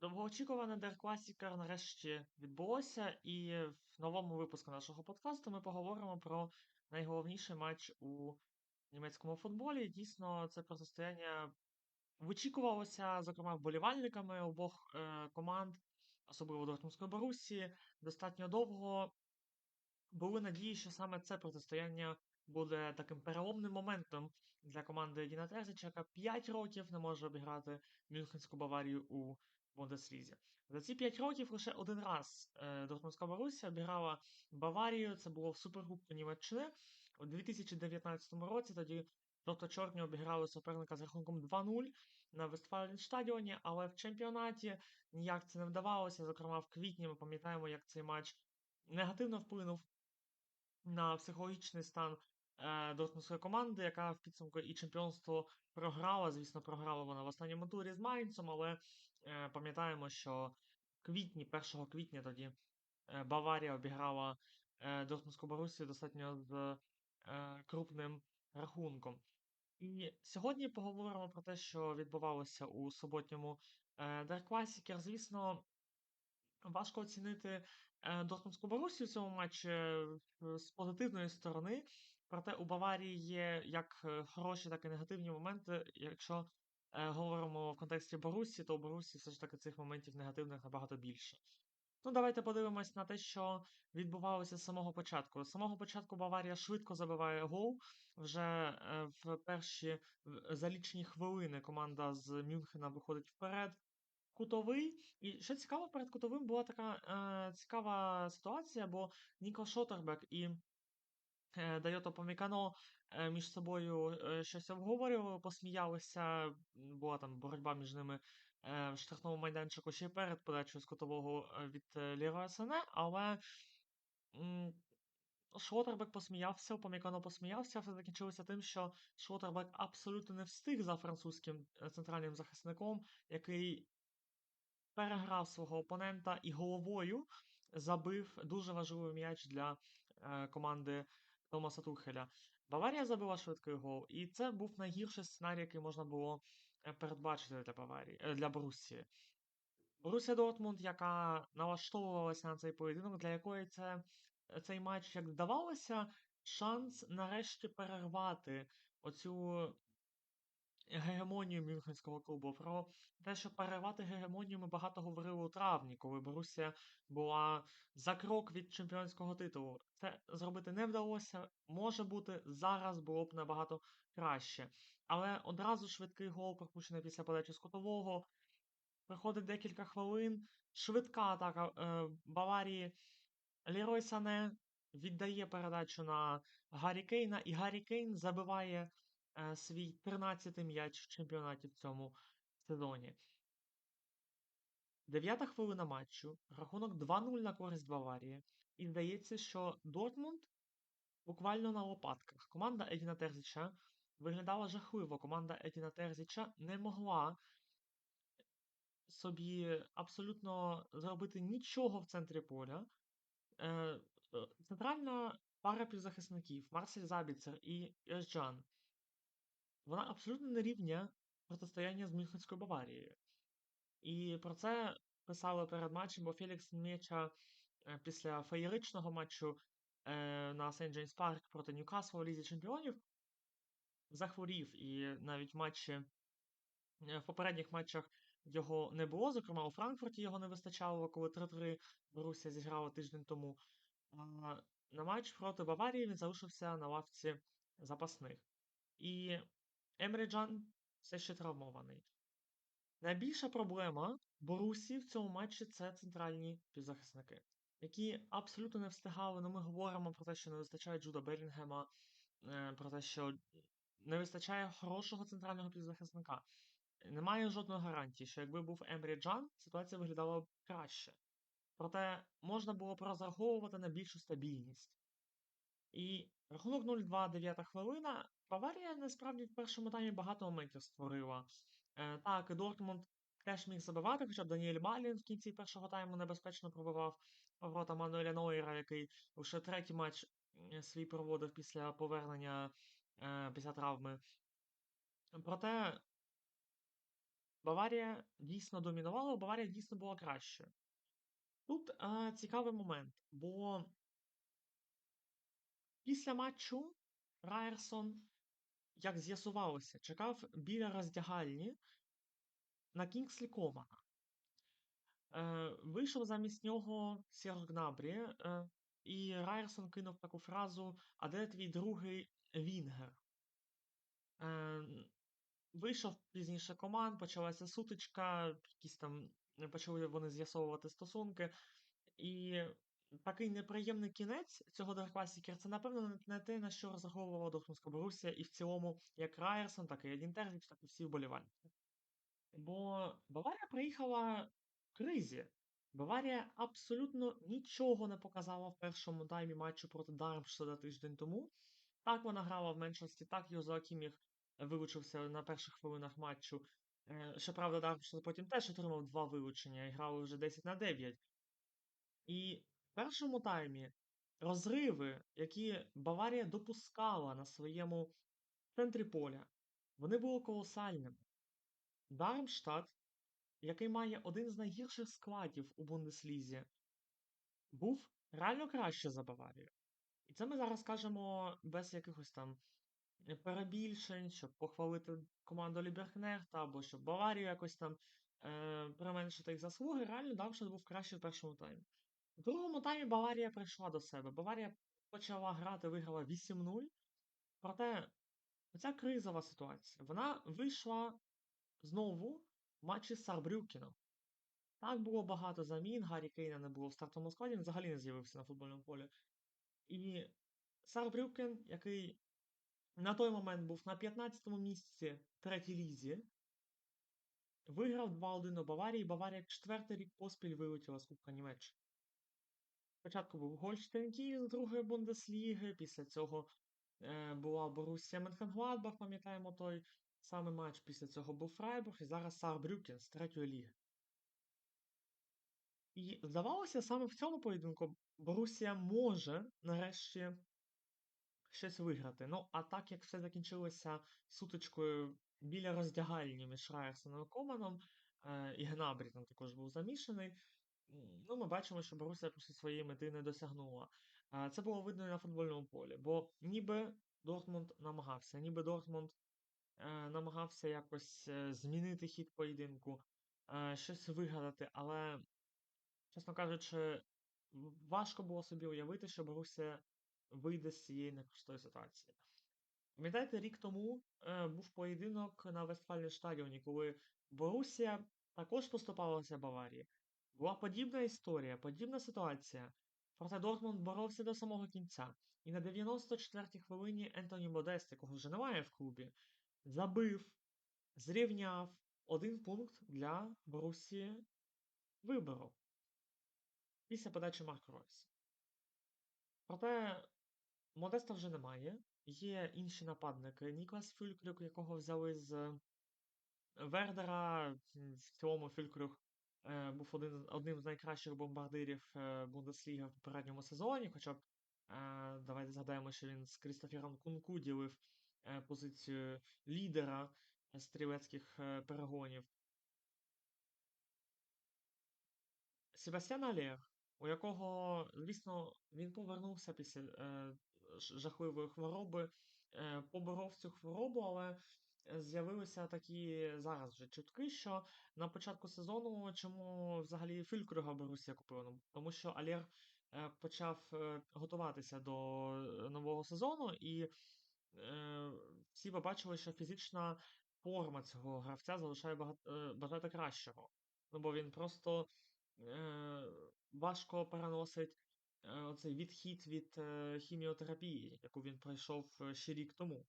Довгоочікуване Дер Класікер нарешті відбулося, і в новому випуску нашого подкасту ми поговоримо про найголовніший матч у німецькому футболі. Дійсно, це протистояння вичікувалося, зокрема, вболівальниками обох е, команд, особливо Дортмундської Борусі, достатньо довго. Були надії, що саме це протистояння буде таким переломним моментом для команди Діна Терзича, яка 5 років не може обіграти Мюнхенську Баварію у Бундеслізі. За ці 5 років лише один раз е, Дортмундська Боруссія обіграла Баварію. Це було в Супергубку Німеччини у 2019 році. Тоді жовто-чорні обіграли суперника з рахунком 2-0 на Вестфаленстадіоні, але в чемпіонаті ніяк це не вдавалося. Зокрема, в квітні ми пам'ятаємо, як цей матч негативно вплинув на психологічний стан е, Дортмундської команди, яка в підсумку і чемпіонство програла. Звісно, програла вона в останньому турі з Майнцем, але е, пам'ятаємо, що квітні, 1 квітня тоді е, Баварія обіграла е, Дортмундську Борусію достатньо з е, крупним рахунком. І сьогодні поговоримо про те, що відбувалося у суботньому е, Деркласікер. Звісно, Важко оцінити е, Дортмундську Борусію в цьому матчі з позитивної сторони. Проте у Баварії є як хороші, так і негативні моменти. Якщо говоримо в контексті Борусі, то у Борусі все ж таки цих моментів негативних набагато більше. Ну, давайте подивимось на те, що відбувалося з самого початку. З самого початку Баварія швидко забиває гол. Вже е, в перші за лічені хвилини команда з Мюнхена виходить вперед кутовий. І що цікаво, перед кутовим була така е, цікава ситуація, бо Ніко Шотербек і е, Дайото Помікано е, між собою е, щось обговорювали, посміялися. Була там боротьба між ними е, в штрафному майданчику ще перед подачею з кутового е, від е, Ліроя Сане, але. м, посміявся, Помікано посміявся, все закінчилося тим, що Шлоттербек абсолютно не встиг за французьким е, центральним захисником, який переграв свого опонента і головою забив дуже важливий м'яч для е, команди Томаса Тухеля. Баварія забила швидкий гол, і це був найгірший сценарій, який можна було е, передбачити для Баварії, е, для Борусії. Борусія Дортмунд, яка налаштовувалася на цей поєдинок, для якої це, цей матч, як здавалося, шанс нарешті перервати оцю гегемонію мюнхенського клубу. Про те, що перервати гегемонію, ми багато говорили у травні, коли Борусія була за крок від чемпіонського титулу. Це зробити не вдалося. Може бути, зараз було б набагато краще. Але одразу швидкий гол, пропущений після подачі з котового. Проходить декілька хвилин. Швидка атака е, Баварії. Лерой Сане віддає передачу на Гаррі Кейна, і Гаррі Кейн забиває свій 13-й м'яч в чемпіонаті в цьому сезоні. Дев'ята хвилина матчу, рахунок 2-0 на користь Баварії. І здається, що Дортмунд буквально на лопатках. Команда Едіна Терзіча виглядала жахливо. Команда Едіна Терзіча не могла собі абсолютно зробити нічого в центрі поля. Е, е, центральна пара півзахисників Марсель Забіцер і Ержан, вона абсолютно не рівня протистояння з Мюнхенською Баварією. І про це писали перед матчем, бо Фелікс Мєча е, після феєричного матчу е, на Сент Джеймс Парк проти Ньюкасла у Лізі Чемпіонів захворів, і навіть матчі е, в попередніх матчах його не було. Зокрема, у Франкфурті його не вистачало, коли 3-3 Борусsia зіграла тиждень тому. На матч проти Баварії він залишився на лавці запасних. І Емрі Джан все ще травмований. Найбільша проблема Борусі в цьому матчі це центральні півзахисники, які абсолютно не встигали. Ну, ми говоримо про те, що не вистачає Джуда Белінгема, е, про те, що не вистачає хорошого центрального півзахисника. Немає жодної гарантії, що якби був Емрі Джан, ситуація виглядала б краще. Проте можна було б розраховувати на більшу стабільність. І рахунок 0-2, 9 хвилина. Баварія насправді в першому таймі багато моментів створила. Е, так, Дортмунд теж міг забивати, хоча б Даніель Малін в кінці першого тайму небезпечно пробивав поворота Мануеля Нойера, який лише третій матч свій проводив після повернення е, після травми. Проте Баварія дійсно домінувала, Баварія дійсно була кращою. Тут а, цікавий момент, бо після матчу Райерсон, як з'ясувалося, чекав біля роздягальні на Кінгслі Комана. Е, вийшов замість нього Серж Гнабрі, е, і Райерсон кинув таку фразу: А де твій другий Вінгер? Е, вийшов пізніше команд, почалася сутичка, якісь там почали вони з'ясовувати стосунки. І такий неприємний кінець цього Деркласікер це, напевно, не те, на що розраховувала Дортмундська Борусія, і в цілому, як Райерсон, так і Едін так і всі вболівальники. Бо Баварія приїхала в кризі. Баварія абсолютно нічого не показала в першому таймі матчу проти Дармштадта тиждень тому. Так вона грала в меншості, так Йозоакіміх вилучився на перших хвилинах матчу. Е, Щоправда, Дармштадт потім теж отримав два вилучення і грали вже 10 на 9. І першому таймі розриви, які Баварія допускала на своєму центрі поля, вони були колосальними. Дармштадт, який має один з найгірших складів у Бундеслізі, був реально краще за Баварію. І це ми зараз кажемо без якихось там перебільшень, щоб похвалити команду Ліберкнехта, або щоб Баварію якось там е, применшити їх заслуги. Реально Дармштадт був кращий в першому таймі. В другому таймі Баварія прийшла до себе. Баварія почала грати, виграла 8-0. Проте ця кризова ситуація, вона вийшла знову в матчі з Сарбрюкіном. Так було багато замін, Гаррі Кейна не було в стартовому складі, він взагалі не з'явився на футбольному полі. І Сарбрюкен, який на той момент був на 15-му місці третій лізі, виграв 2-1 у Баварії, Баварія четвертий рік поспіль вилетіла з Кубка Німеччини. Спочатку був Гольштейн Київ з другої Бундесліги, після цього е, була Борусія Менхенгладбах, пам'ятаємо той самий матч. Після цього був Фрайбург і зараз Сарбрюкен з третьої ліги. І здавалося, саме в цьому поєдинку Борусія може нарешті щось виграти. Ну, а так як все закінчилося сутичкою біля роздягальні між Райерсоном і Команом, е, і Гнабрі там також був замішаний. Ну, ми бачимо, що просто своєї мети не досягнула. Це було видно і на футбольному полі, бо ніби Дортмунд намагався, ніби Дортмунд е, намагався якось е, змінити хід поєдинку, е, щось вигадати, але, чесно кажучи, важко було собі уявити, що Борусія вийде з цієї непростої ситуації. Пам'ятаєте, рік тому був поєдинок на Вестфальній стадіоні, коли Борусія також поступалася Баварії. Була подібна історія, подібна ситуація. Проте Дортмунд боровся до самого кінця. І на 94-й хвилині Ентоні Модест, якого вже немає в клубі, забив, зрівняв один пункт для Борусії вибору після подачі Марко Ройса. Проте Модеста вже немає. Є інші нападники. Ніклас Фюлькрюк, якого взяли з Вердера. В цілому Фюлькрюк е, був один, одним з найкращих бомбардирів е, Бундесліги в попередньому сезоні. Хоча б е, давайте згадаємо, що він з Крістофером Кунку ділив е, позицію лідера стрілецьких перегонів. Себастьян Алєр, у якого, звісно, він повернувся після е, жахливої хвороби, е, поборов цю хворобу, але з'явилися такі зараз вже чутки, що на початку сезону чому взагалі Фюлькрюга Борусія купила? Ну, Тому що Алєр е, почав е, готуватися до е, нового сезону, і всі побачили, що фізична форма цього гравця залишає багато, бажати кращого. Ну, бо він просто важко переносить оцей відхід від хіміотерапії, яку він пройшов ще рік тому,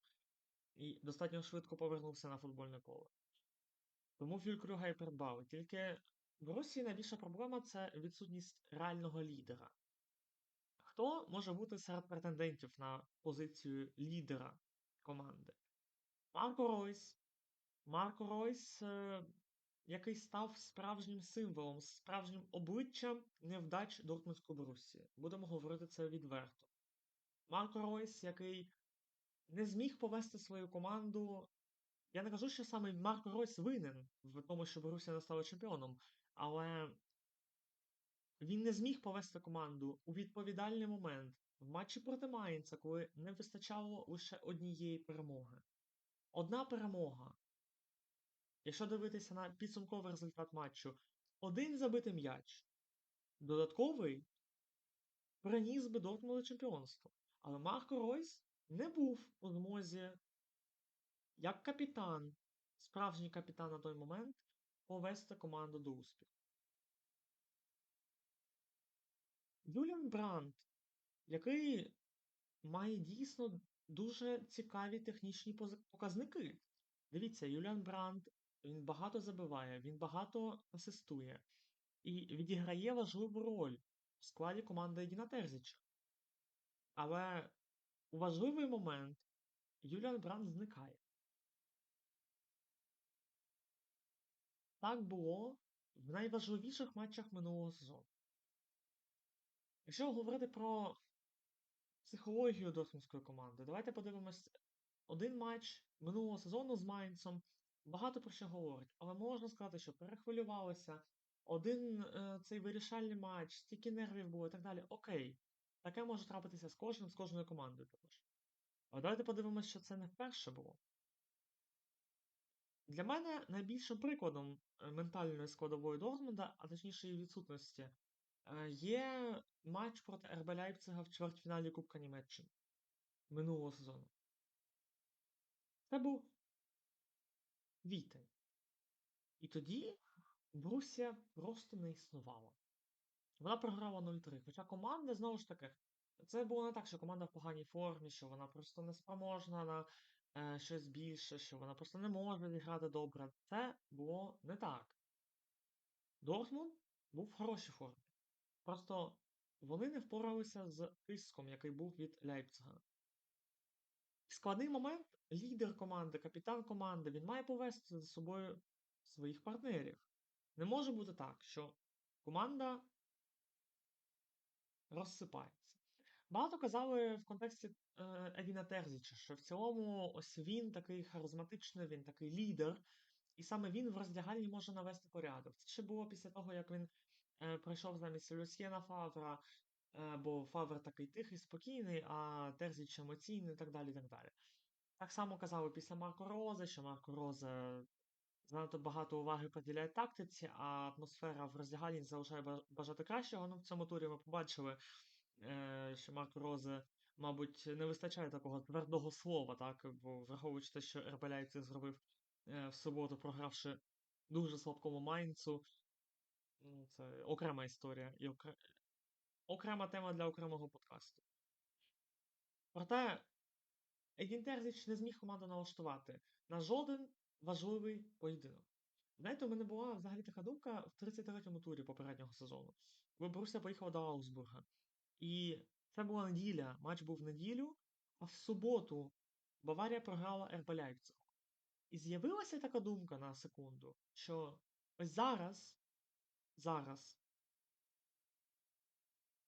і достатньо швидко повернувся на футбольне поле. Тому Фюлькрюга і придбали. Тільки в Росії найбільша проблема це відсутність реального лідера. Хто може бути серед претендентів на позицію лідера команди? Марко Ройс. Марко Ройс, е, який став справжнім символом, справжнім обличчям невдач Дортмундської Борусії. Будемо говорити це відверто. Марко Ройс, який не зміг повести свою команду Я не кажу, що саме Марко Ройс винен в тому, що Боруссія не стала чемпіоном, але він не зміг повести команду у відповідальний момент в матчі проти Майнца, коли не вистачало лише однієї перемоги. Одна перемога. Якщо дивитися на підсумковий результат матчу, один забитий м'яч. Додатковий приніс би Дортмунду чемпіонство. Але Марко Ройс не був у змозі, як капітан, справжній капітан на той момент, повести команду до успіху. Юліан Брандт, який має дійсно дуже цікаві технічні показники. Дивіться, Юліан Брандт, він багато забиває, він багато асистує і відіграє важливу роль в складі команди Едіна Терзіча. Але у важливий момент Юліан Брандт зникає. Так було в найважливіших матчах минулого сезону. Якщо говорити про психологію дортмундської команди, давайте подивимось один матч минулого сезону з Майнцем. Багато про що говорить, але можна сказати, що перехвилювалися. Один е, цей вирішальний матч, стільки нервів було і так далі. Окей, таке може трапитися з кожним, з кожною командою також. Але давайте подивимось, що це не вперше було. Для мене найбільшим прикладом е, ментальної складової Дортмунда, а точніше її відсутності, е, є матч проти РБ Лейпцига в чвертьфіналі Кубка Німеччини минулого сезону. Це був Вітень. І тоді Брусія просто не існувала. Вона програла 0-3. Хоча команда, знову ж таки, це було не так, що команда в поганій формі, що вона просто не спроможна на е, щось більше, що вона просто не може зіграти добре. Це було не так. Дортмунд був в хорошій формі. Просто вони не впоралися з тиском, який був від Лейпцига. Складний момент лідер команди, капітан команди, він має повести за собою своїх партнерів. Не може бути так, що команда розсипається. Багато казали в контексті е, Едіна Терзіча, що в цілому ось він такий харизматичний, він такий лідер, і саме він в роздягальні може навести порядок. Це ще було після того, як він е, прийшов замість Люсьєна Фавра, е, бо Фавр такий тихий, спокійний, а Терзіч емоційний і так далі. Так далі. Так само казали після Марко Розе, що Марко Розе занадто багато уваги приділяє тактиці, а атмосфера в роздягальні залишає бажати кращого. Ну, в цьому турі ми побачили, е, що Марко Розе, мабуть, не вистачає такого твердого слова, так, бо враховуючи те, що РБ Лейпциг зробив е, в суботу, програвши дуже слабкому Майнцу. Ну, Це окрема історія і окре... окрема тема для окремого подкасту. Проте Едін Терзіч не зміг команду налаштувати на жоден важливий поєдинок. Знаєте, у мене була взагалі така думка в 33-му турі попереднього сезону, коли Боруся поїхала до Аусбурга. І це була неділя, матч був в неділю, а в суботу Баварія програла РБ. І з'явилася така думка на секунду, що ось зараз, зараз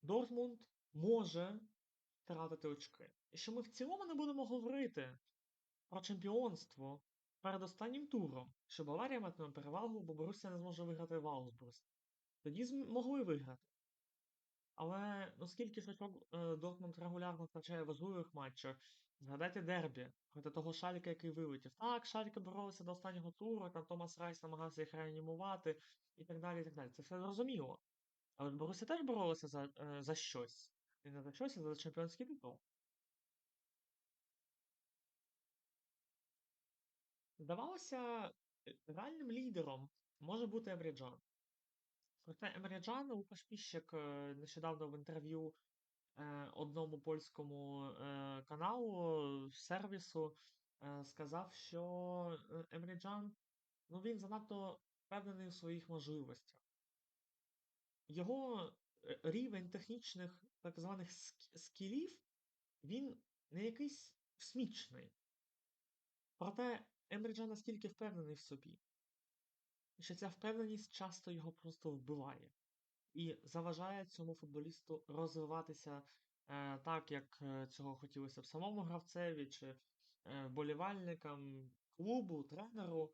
Дортмунд може втратити очки. І що ми в цілому не будемо говорити про чемпіонство перед останнім туром, що Баварія матиме перевагу, бо Борусsia не зможе виграти в Аусбург. Тоді зм- могли виграти. Але оскільки очок е, Дортмунд регулярно втрачає важливих матчах, згадайте дербі проти того Шалька, який вилетів. Так, Шалька боролися до останнього туру, там Томас Райс намагався їх реанімувати і так далі. і так далі. Це все зрозуміло. Але Борусsia теж боролася за, е, за щось. І не за щось, а за чемпіонський титул. Здавалося, е, реальним лідером може бути Емрі Джан. Проте Емрі Джан, Лукаш Піщик е, нещодавно в інтерв'ю е, одному польському е, каналу, сервісу, е, сказав, що е, Емрі Джан, ну він занадто впевнений у своїх можливостях. Його е, рівень технічних так званих ск- скілів, він не якийсь смічний. Проте Емрі настільки впевнений в собі, що ця впевненість часто його просто вбиває і заважає цьому футболісту розвиватися е, так, як е, цього хотілося б самому гравцеві чи е, вболівальникам, клубу, тренеру.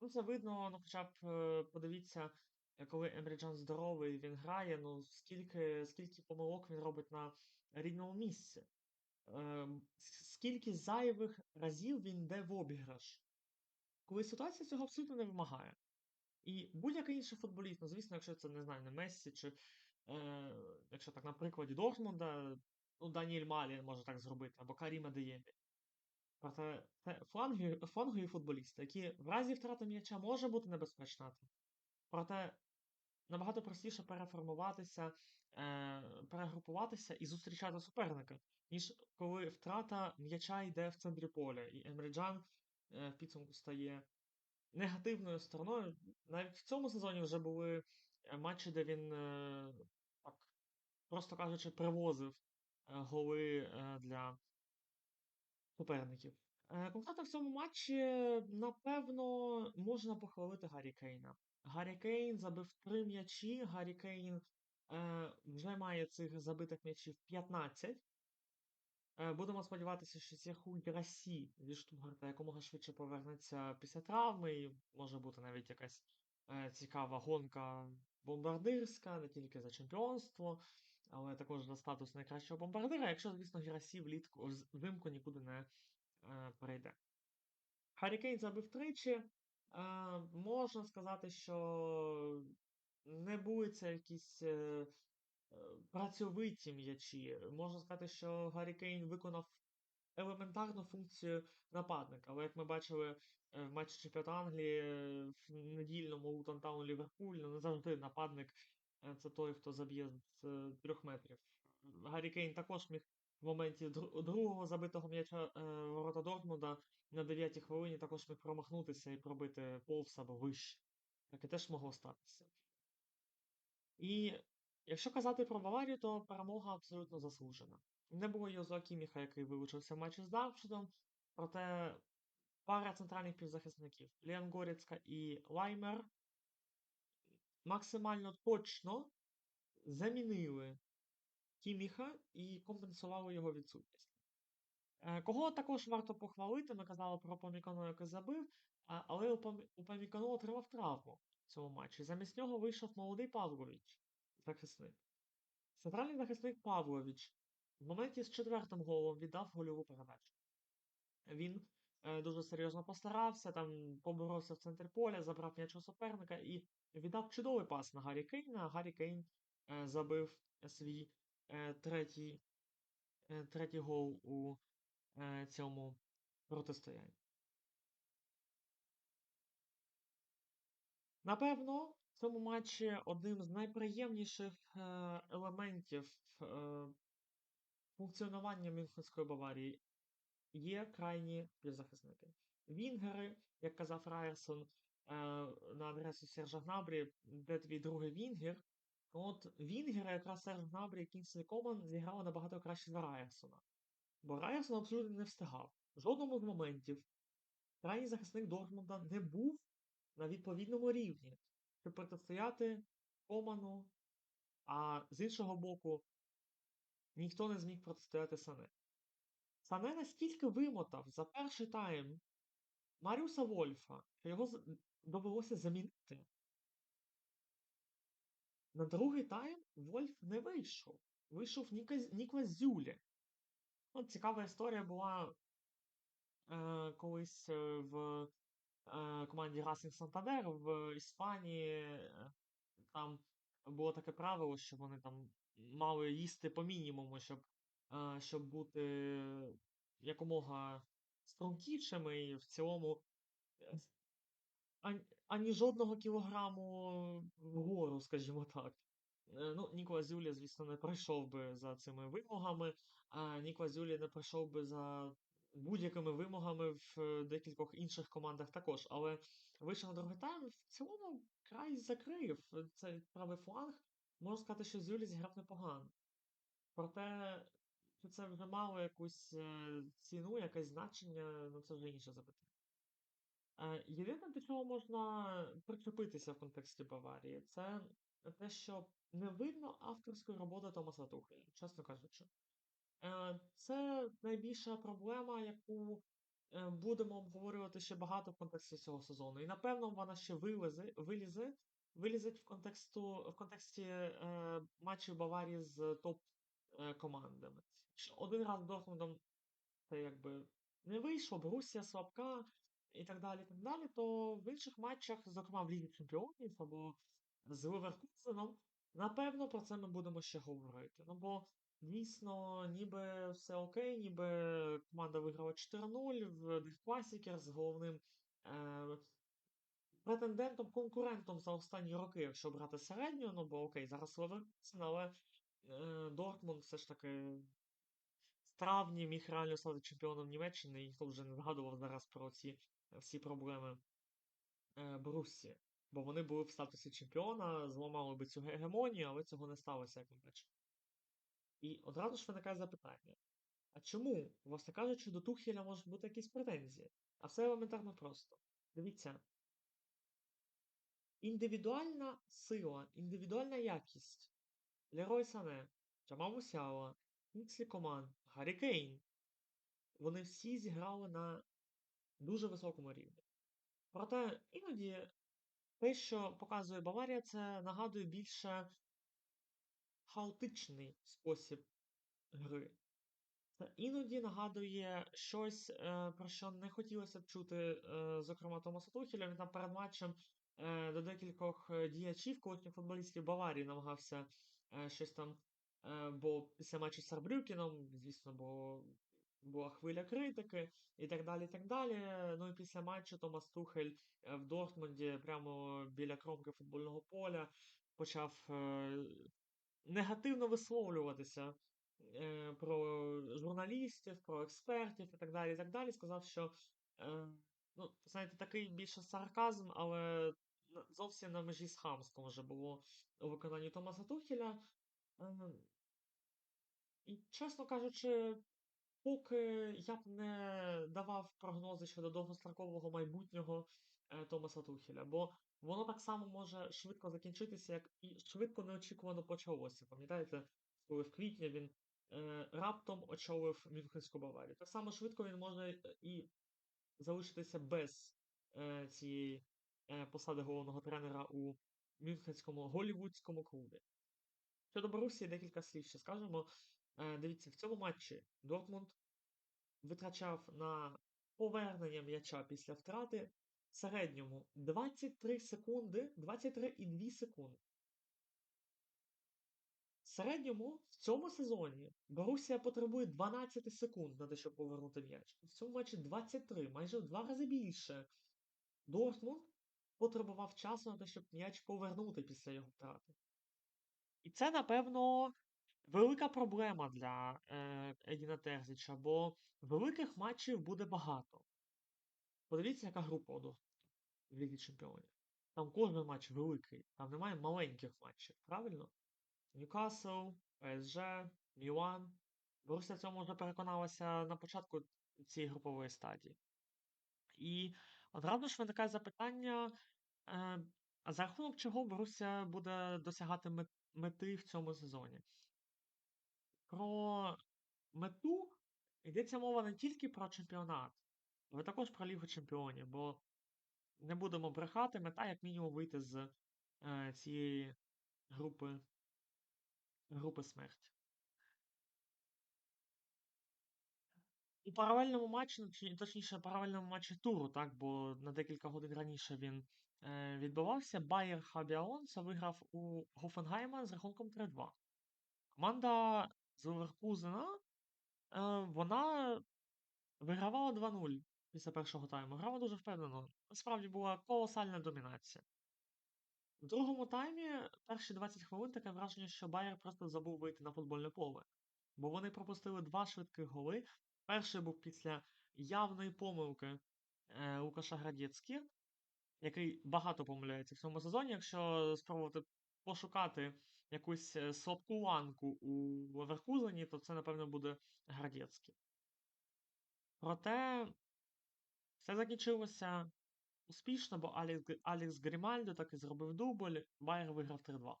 Ну, це видно, ну, хоча б подивіться, коли Емрі Джан здоровий, він грає, ну скільки, скільки помилок він робить на рідному місці. Скільки зайвих разів він йде в обіграш, коли ситуація цього абсолютно не вимагає. І будь-який інший футболіст, ну, звісно, якщо це не знаю, не Мессі, чи е, якщо так на прикладі Дортмунда, ну, Даніель Малін може так зробити, або Карім Адеємі. Проте це флангові, флангові футболісти, які в разі втрати м'яча може бути небезпечна. Проте набагато простіше переформуватися, перегрупуватися і зустрічати суперника, ніж коли втрата м'яча йде в центрі поля, і Емреджан е, в підсумку стає негативною стороною. Навіть в цьому сезоні вже були е, матчі, де він, е, так, просто кажучи, привозив е, голи е, для суперників. Е, Конкретно в цьому матчі, напевно, можна похвалити Гаррі Кейна. Гаррі Кейн забив три м'ячі. Гаррі Кейн е, вже має цих забитих м'ячів 15. Е, Будемо сподіватися, що Сірху Грасі зі Штутгарта якомога швидше повернеться після травми, і може бути навіть якась е, цікава гонка бомбардирська, не тільки за чемпіонство, але також за статус найкращого бомбардира, якщо, звісно, Грасі влітку взимку нікуди не е, перейде. Харі Кейн забив тричі. Е, можна сказати, що не були це якісь е, е, працьовиті м'ячі. Можна сказати, що Гаррі Кейн виконав елементарну функцію нападника. Але як ми бачили е, в матчі чемпіонату Англії е, в недільному Лутон Таун Ліверпуль, ну не завжди нападник е, це той, хто заб'є з трьох метрів. Гаррі Кейн також міг в моменті дру- другого забитого м'яча ворота Дортмунда на 9 хвилині також міг промахнутися і пробити повз або вище. Таке теж могло статися. І якщо казати про Баварію, то перемога абсолютно заслужена. Не було Йозуа Кіміха, який вилучився в матчі з Дармштадтом, проте пара центральних півзахисників Ліан Горіцька і Лаймер максимально точно замінили Кіміха і компенсували його відсутність. Е, Кого також варто похвалити, ми казали про Помікану, який забив, але у Помікану отримав травму цьому матчі. Замість нього вийшов молодий Павлович, захисник. Центральний захисник Павлович в моменті з четвертим голом віддав гольову передачу. Він е, дуже серйозно постарався, там поборовся в центр поля, забрав м'яч суперника і віддав чудовий пас на Гаррі Кейна. а Гаррі Кейн е, забив свій е, третій, е, третій гол у е, цьому протистоянні. Напевно, в цьому матчі одним з найприємніших е, елементів е, функціонування Мюнхенської Баварії є крайні півзахисники. Вінгери, як казав Райерсон е, на адресу Сержа Гнабрі, де твій другий Вінгер. От Вінгера, якраз Серж Гнабрі і Кінслі Коман зіграли набагато краще за Райерсона. Бо Райерсон абсолютно не встигав. В жодному з моментів крайній захисник Дортмунда не був на відповідному рівні, щоб протистояти Коману, а з іншого боку, ніхто не зміг протистояти Сане. Сане настільки вимотав за перший тайм Маріуса Вольфа, що його довелося замінити. На другий тайм Вольф не вийшов. Вийшов Нікlas Зюлі. От цікава історія була е, колись е, в команді Racing Santander в Іспанії. е, Там було таке правило, що вони там мали їсти по мінімуму, щоб, щоб бути якомога стрункішими і в цілому ані, жодного кілограму вгору, скажімо так. Ну, Нікола Зюлі, звісно, не пройшов би за цими вимогами, а Нікола Зюлі не пройшов би за будь-якими вимогами в е, декількох інших командах також. Але вийшов на другий тайм, в цілому край закрив цей правий фланг. Можна сказати, що Зюлі зіграв непогано. Проте, це вже мало якусь е, ціну, якесь значення, ну це вже інше запитання. Е, Єдине, до чого можна причепитися в контексті Баварії, це те, що не видно авторської роботи Томаса Тухеля, чесно кажучи. Е, Це найбільша проблема, яку е, будемо обговорювати ще багато в контексті цього сезону. І напевно вона ще вилізе, вилізе, вилізеть в контексту, в контексті е, матчів Баварії з топ е, командами. Один раз Дортмундом це якби не вийшло, Борусія слабка і так далі, так далі, то в інших матчах, зокрема в Лігі Чемпіонів або з Ливеркузеном, напевно, про це ми будемо ще говорити. Ну бо дійсно, ніби все окей, ніби команда виграла 4-0 в Класікер з головним е, претендентом, конкурентом за останні роки, якщо брати середню, ну бо окей, зараз Леверкузен, але е, Дортмунд все ж таки в травні міг реально стати чемпіоном Німеччини, і ніхто вже не згадував зараз про ці всі проблеми е, Боруссі. Бо вони були в статусі чемпіона, зламали би цю гегемонію, але цього не сталося, як ми бачимо. І одразу ж виникає запитання: а чому, власне кажучи, до Тухеля можуть бути якісь претензії? А все елементарно просто. Дивіться. Індивідуальна сила, індивідуальна якість Лерой Сане, Джамал Мусіала, Кінгслі Коман, Гаррі Кейн. Вони всі зіграли на дуже високому рівні. Проте іноді те, що показує Баварія, це нагадує більше хаотичний спосіб гри. Це іноді нагадує щось, е, про що не хотілося б чути, е, зокрема, Томаса Тухеля. Він там перед матчем е, до декількох діячів, колишніх футболістів Баварії намагався щось там. Бо після матчу з Сарбрюкіном, звісно, бо була хвиля критики і так далі. і так далі. Ну і після матчу Томас Тухель в Дортмунді, прямо біля кромки футбольного поля, почав негативно висловлюватися е, про журналістів, про експертів і так далі. і так далі. Сказав, що е, ну, знаєте, такий більше сарказм, але зовсім на межі з хамством вже було у виконанні Томаса Тухеля. Е, і, чесно кажучи, поки я б не давав прогнози щодо довгострокового майбутнього е, Томаса Тухеля, бо воно так само може швидко закінчитися, як і швидко неочікувано почалося. Пам'ятаєте, коли в квітні він е, раптом очолив Мюнхенську Баварію. Так само швидко він може е, і залишитися без е, цієї е, посади головного тренера у Мюнхенському голівудському клубі. Щодо Борусії, декілька слів ще скажемо. Е, дивіться, в цьому матчі Дортмунд витрачав на повернення м'яча після втрати середньому 23 секунди, 23,2 секунди. В середньому в цьому сезоні Борусія потребує 12 секунд на те, щоб повернути м'яч. В цьому матчі 23, майже в два рази більше. Дортмунд потребував часу на те, щоб м'яч повернути після його втрати. І це, напевно, велика проблема для е, Едіна Терзіча, бо великих матчів буде багато. Подивіться, яка група у Дортмунда в Лігі Чемпіонів. Там кожен матч великий, там немає маленьких матчів, правильно? Ньюкасл, ПСЖ, Мілан. Борусsia цьому вже переконалася на початку цієї групової стадії. І одразу ж виникає запитання, е, за рахунок чого Боруся буде досягати мети в цьому сезоні? Про мету йдеться мова не тільки про чемпіонат, але також про Лігу Чемпіонів, бо не будемо брехати, мета як мінімум вийти з е, цієї групи, групи смерті. У паралельному матчі, точніше, паралельному матчі туру, так, бо на декілька годин раніше він е, відбувався. Байер Хабіаонса виграв у Гофенгайма з рахунком 3-2. Команда з Леверкузена, е, вона вигравала 2-0 після першого тайму. Грала дуже впевнено. Насправді була колосальна домінація. В другому таймі, перші 20 хвилин, таке враження, що Байер просто забув вийти на футбольне поле. Бо вони пропустили два швидких голи. Перший був після явної помилки е, Лукаша Градєцькі, який багато помиляється в цьому сезоні. Якщо спробувати пошукати якусь е, слабку ланку у Леверкузені, то це, напевно, буде Градєцький. Проте все закінчилося успішно, бо Алекс, Грімальдо так і зробив дубль, Байер виграв 3-2.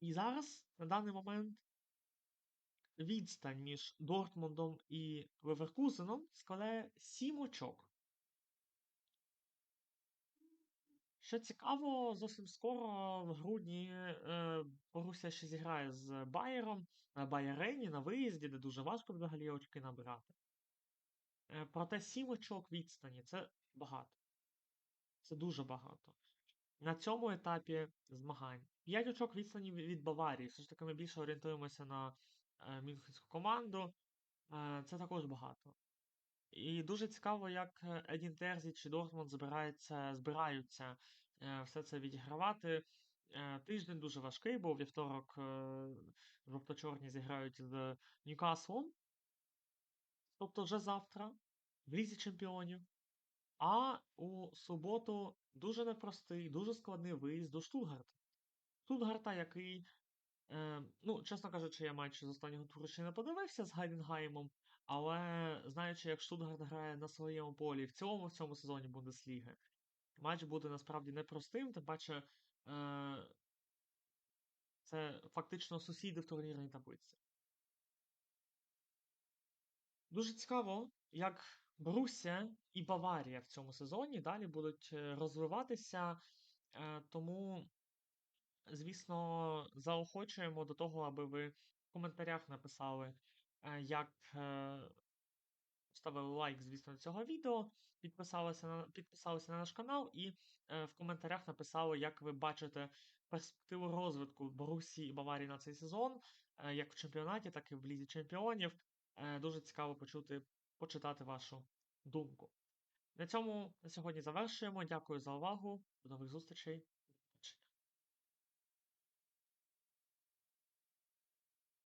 І зараз, на даний момент, відстань між Дортмундом і Леверкузеном складає 7 очок. Що цікаво, зовсім скоро в грудні е, Боруся ще зіграє з Байером на Байерені на виїзді, де дуже важко взагалі очки набирати. Е, проте 7 очок відстані це багато. Це дуже багато. На цьому етапі змагань. 5 очок відстані від Баварії. Все ж таки ми більше орієнтуємося на е, мюнхенську команду. Е, це також багато. І дуже цікаво, як Едін Терзіч і Дортмунд збираються, збираються все це відігравати. Тиждень дуже важкий, бо вівторок жовто-чорні зіграють з Ньюкаслом. Тобто вже завтра, в Лізі Чемпіонів. А у суботу дуже непростий, дуже складний виїзд до Штутгарта. Штутгарта, який, е, ну, чесно кажучи, я матч з останнього туру ще не подивився з Гайденгаймом, але знаючи, як Штутгарт грає на своєму полі в цілому в цьому сезоні Бундесліги, матч буде насправді непростим, тим паче е, це фактично сусіди в турнірній таблиці. Дуже цікаво, як Боруссія і Баварія в цьому сезоні далі будуть е, розвиватися, е, тому, звісно, заохочуємо до того, аби ви в коментарях написали, е, як ставили лайк, звісно, цього відео, підписалися на, підписалися на наш канал і в коментарях написали, як ви бачите перспективу розвитку Борусії і Баварії на цей сезон, як в чемпіонаті, так і в Лізі Чемпіонів. Е, дуже цікаво почути, почитати вашу думку. На цьому на сьогодні завершуємо. Дякую за увагу. До нових зустрічей.